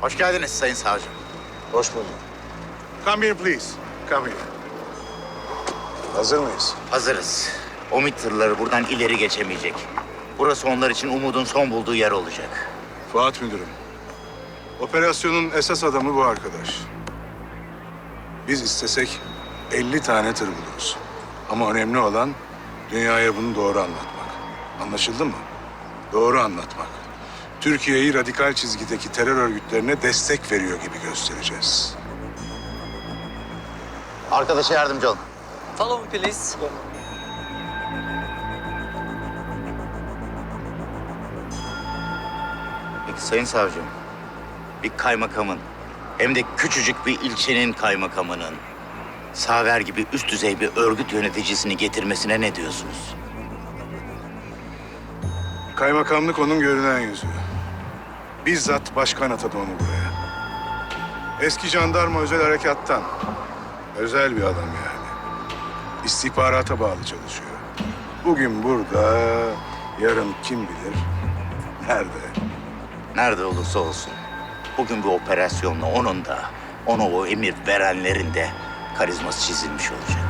Hoş geldiniz Sayın Savcım. Hoş bulduk. Come here please. Come here. Hazır mıyız? Hazırız. O MİT tırları buradan ileri geçemeyecek. Burası onlar için umudun son bulduğu yer olacak. Fuat Müdürüm. Operasyonun esas adamı bu arkadaş. Biz istesek 50 tane tır buluruz. Ama önemli olan dünyaya bunu doğru anlatmak. Anlaşıldı mı? Doğru anlatmak. Türkiye'yi radikal çizgideki terör örgütlerine destek veriyor gibi göstereceğiz. Arkadaşa yardımcı olun. Follow me please. Peki Sayın Savcım, bir kaymakamın hem de küçücük bir ilçenin kaymakamının Saver gibi üst düzey bir örgüt yöneticisini getirmesine ne diyorsunuz? Kaymakamlık onun görünen yüzü. Bizzat başkan atadı onu buraya. Eski jandarma özel harekattan. Özel bir adam yani. İstihbarata bağlı çalışıyor. Bugün burada, yarın kim bilir nerede? Nerede olursa olsun bugün bu operasyonla onun da ona o emir verenlerin de karizması çizilmiş olacak.